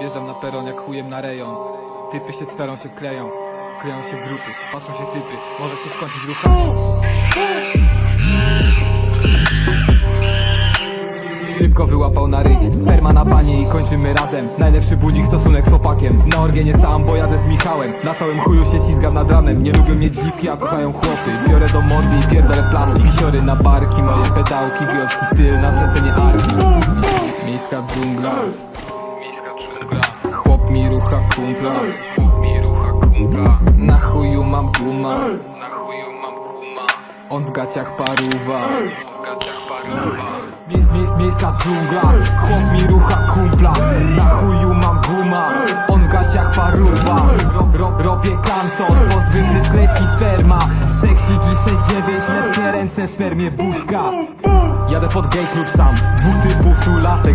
Wjeżdżam na peron jak chujem na rejon. Typy się cwerą się kleją. Kleją się grupy, patrzą się typy. Może się skończyć ruchami Szybko wyłapał na ryj. Sperma na banie i kończymy razem. Najlepszy budzik stosunek z chłopakiem. Na orgie nie sam, bo jadę z Michałem. Na całym chuju się ściskam nad ranem Nie lubią mnie dziwki, a kochają chłopy. Biorę do mordy i pierdolę plastik. Pisiory na barki, moje pedałki Gejowski styl na zlecenie arki Miejska dżungla. Chłop mi rucha kumpla. Na chuju mam guma. Na chuju mam guma. On w gaciach paruwa. Miejsc, miejska dżungla. Chłop mi rucha kumpla. Na chuju mam guma. On w gaciach paruwa. Rob, rob, robię kamson Post leci sperma. Seksiki 6-9 Letnie ręce spermie buźka. Jadę pod gay klub sam. Dwóch typów tu ob,